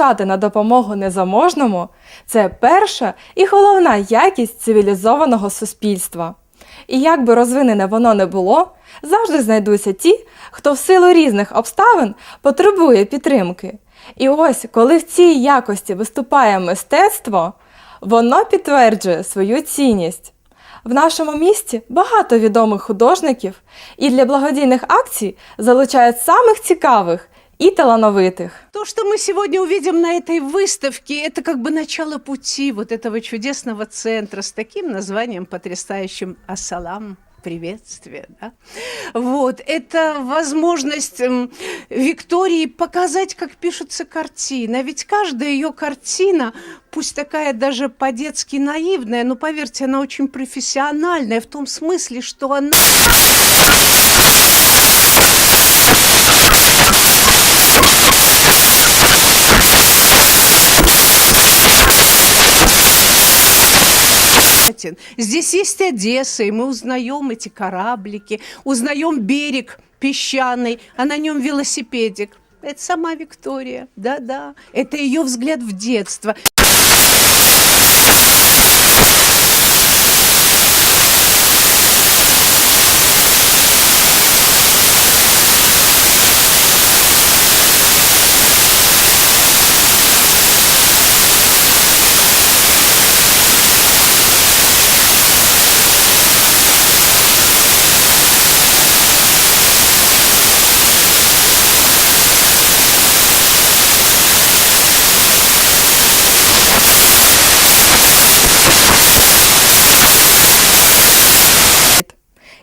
поспішати на допомогу незаможному це перша і головна якість цивілізованого суспільства. І як би розвинене воно не було, завжди знайдуться ті, хто в силу різних обставин потребує підтримки. І ось, коли в цій якості виступає мистецтво, воно підтверджує свою цінність. В нашому місті багато відомих художників і для благодійних акцій залучають самих цікавих і талановитих. То, что мы сегодня увидим на этой выставке, это как бы начало пути вот этого чудесного центра с таким названием потрясающим «Ассалам». Приветствие, да? Вот, это возможность м, Виктории показать, как пишутся картины. А ведь каждая ее картина, пусть такая даже по-детски наивная, но поверьте, она очень профессиональная в том смысле, что она понятен. Здесь есть Одесса, и мы узнаем эти кораблики, узнаем берег песчаный, а на нем велосипедик. Это сама Виктория, да-да. Это ее взгляд в детство.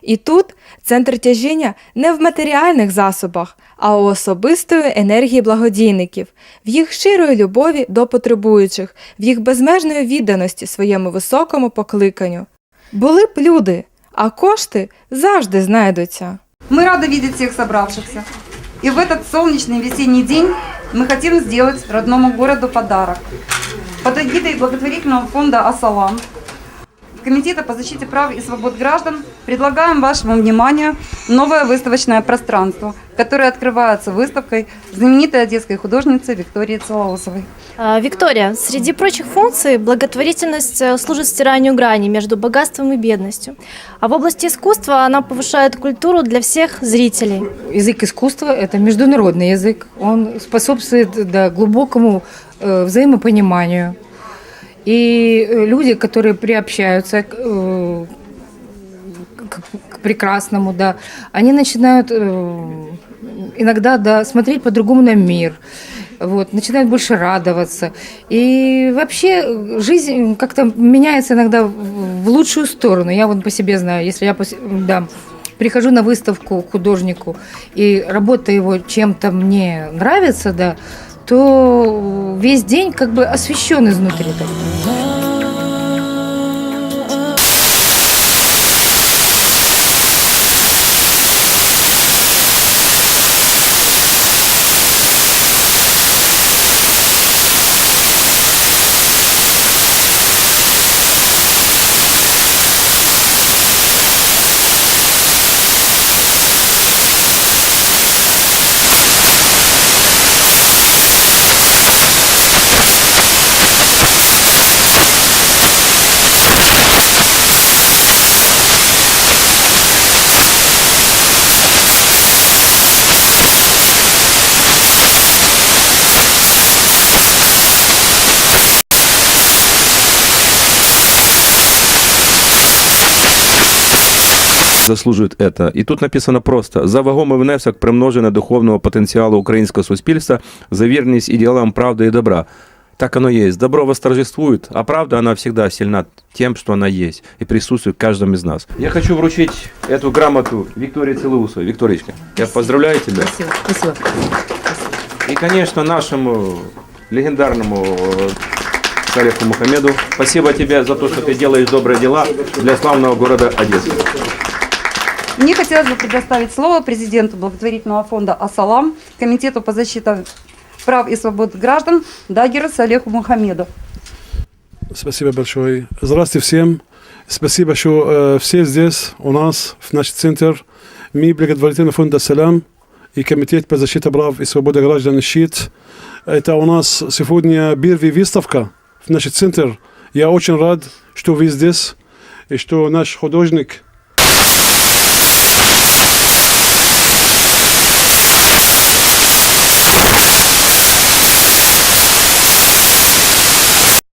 І тут центр тяжіння не в матеріальних засобах, а у особистої енергії благодійників, в їх щирої любові до потребуючих, в їх безмежної відданості своєму високому покликанню. Були б люди, а кошти завжди знайдуться. Мы рады видеть всех собравшихся. И в этот солнечный весенний день мы хотим сделать родному городу подарок. Под эгидой благотворительного фонда «Асалам» Комитета по защите прав и свобод граждан предлагаем вашему вниманию новое выставочное пространство, которое открывается выставкой знаменитой одесской художницы Виктории Целоусовой. А, Виктория, среди прочих функций благотворительность э, служит стиранию грани между богатством и бедностью. А в области искусства она повышает культуру для всех зрителей. Язык искусства – это международный язык. Он способствует да, глубокому э, взаимопониманию. И э, люди, которые приобщаются к, э, к- прекрасному, да, они начинают э, иногда да, смотреть по-другому на мир, вот, начинают больше радоваться. И вообще э, жизнь как-то меняется иногда в лучшую сторону. Я вот по себе знаю, если я да, прихожу на выставку к художнику, и работа его чем-то мне нравится, да, то весь день как бы освещен изнутри. так. заслужують это. І тут написано просто: за вагомий внесок примноження духовного потенціалу українського суспільства, за вірність ідеалам правди і добра. Так оно есть. Добро восторжествует, а правда, она всегда сильна тем, что она есть и присутствует в каждом из нас. Я хочу вручить эту грамоту Виктории Целоусовой. Викторичка, я поздравляю тебя. Спасибо. Спасибо. И, конечно, нашему легендарному э, Салеху Мухаммеду. Спасибо тебе за то, что ты делаешь добрые дела для славного города Одессы. Мне хотелось бы предоставить слово президенту благотворительного фонда «Асалам», Комитету по защите прав и свобод граждан Дагеру Салеху Мухаммеду. Спасибо большое. Здравствуйте всем. Спасибо, что э, все здесь у нас, в наш центр. Мы благотворительный фонд «Салам». и Комитет по защите прав и свободы граждан «Щит». Это у нас сегодня первая выставка в наш центр. Я очень рад, что вы здесь, и что наш художник